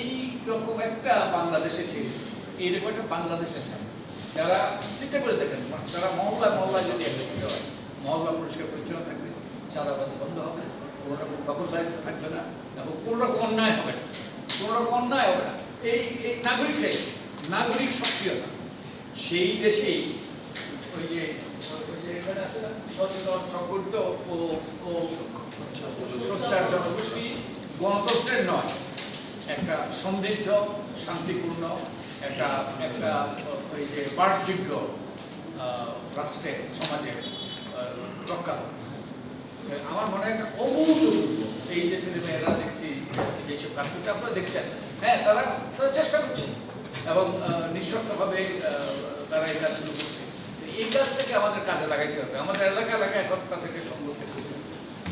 এই রকম একটা বাংলাদেশে চেয়েছে এইরকম একটা বাংলাদেশে চায় যারা চিন্তা করে দেখেন যারা মহল্লা মহল্লা যদি একত্রিত হয় মহল্লা পরিষ্কার পরিচ্ছন্ন থাকবে চাঁদাবাজি বন্ধ হবে কোনো রকম দখলদারিত্ব থাকবে না এবং কোনো রকম অন্যায় হবে না। কোনো রকম অন্যায় হবে না। এই এই নাগরিক চাইছে নাগরিক সক্রিয়তা। সেই দেশেই ওই যে সচেতন সংগঠিত ও ও সোচ্চার জনগোষ্ঠী গণতন্ত্রের নয়। একটা সমৃদ্ধ শান্তিপূর্ণ, একটা একটা, ওই যে বাসযোগ্য রাষ্ট্রে, সমাজে রক্ষা আমার মনে একটা অভূতপূর্ব এই যে ছেলে মেয়েরা দেখছি যেসব করতে আপনারা দেখছেন হ্যাঁ তারা তারা চেষ্টা করছে। এবং নিঃশর্তভাবে তারা এই কাজগুলো করছে। এই কাজ থেকে আমাদের কাজে লাগাইতে হবে। আমাদের এলাকা এলাকা এখন তাদেরকে হবে।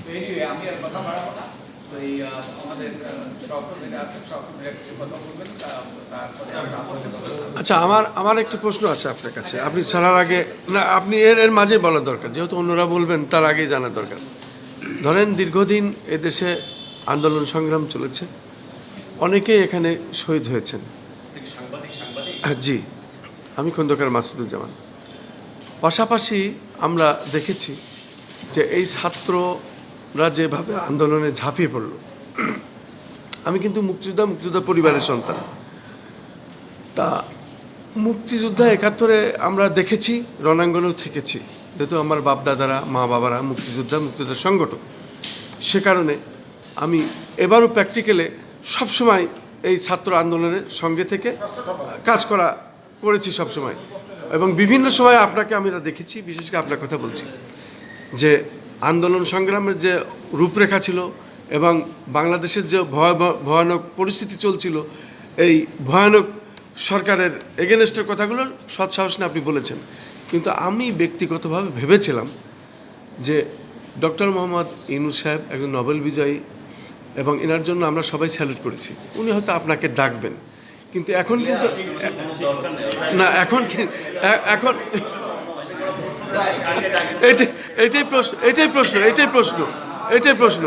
তো এনিওয়ে আমি আর কথা বাড়াবো না। আচ্ছা আমার আমার একটি প্রশ্ন আছে আপনার কাছে। আপনি ছাড়ার আগে না আপনি এর এর মাঝেই বলা দরকার যেহেতু অন্যরা বলবেন তার আগেই জানা দরকার। ধরেন দীর্ঘদিন এদেশে আন্দোলন সংগ্রাম চলেছে অনেকেই এখানে শহীদ হয়েছেন। হ্যাঁ, জি আমি খন্দকার মাসুদুজ্জামান। পাশাপাশি আমরা দেখেছি যে এই ছাত্ররা যেভাবে আন্দোলনে ঝাঁপিয়ে পড়ল, আমি কিন্তু মুক্তিযোদ্ধা মুক্তিযোদ্ধা পরিবারের সন্তান। তা মুক্তিযোদ্ধা একাত্তরে আমরা দেখেছি, রণাঙ্গনেও থেকেছি। যেহেতু আমার বাপ দাদারা মা বাবারা মুক্তিযোদ্ধা মুক্তিযোদ্ধা সংগঠক। সে কারণে আমি এবারও প্র্যাকটিক্যালে সবসময় এই ছাত্র আন্দোলনের সঙ্গে থেকে কাজ করা, করেছি সবসময়। এবং বিভিন্ন সময় আপনাকে আমি দেখেছি, বিশেষ করে আপনার কথা বলছি যে আন্দোলন সংগ্রামের যে রূপরেখা ছিল এবং বাংলাদেশের যে ভয়াবহ- ভয়ানক পরিস্থিতি চলছিল এই ভয়ানক সরকারের এগেনস্টের কথাগুলো সৎসাহস নিয়ে আপনি বলেছেন। কিন্তু আমি ব্যক্তিগতভাবে ভেবেছিলাম যে ডক্টর মোহাম্মদ ইনুস সাহেব একজন নোবেল বিজয়ী এবং এনার জন্য আমরা সবাই স্যালুট করেছি। উনি হয়তো আপনাকে ডাকবেন। কিন্তু এখন কিন্তু না এখন এখন এটাই প্রশ্ন এটাই প্রশ্ন এটাই প্রশ্ন এটাই প্রশ্ন।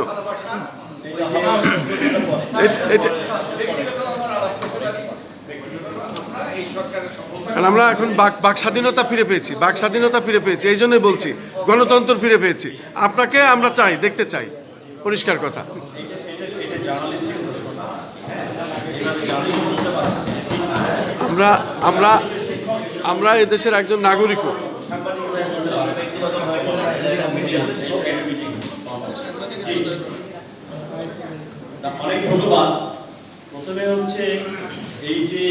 কারণ আমরা এখন বাক বাক স্বাধীনতা ফিরে পেয়েছি, বাক স্বাধীনতা ফিরে পেয়েছি, এই জন্যই বলছি, গণতন্ত্র ফিরে পেয়েছি। আপনাকে আমরা চাই, দেখতে চাই। পরিষ্কার কথা। আমরা আমরা আমরা এদেশের একজন নাগরিকও। অনেক ধন্যবাদ। প্রথমে হচ্ছে এই যে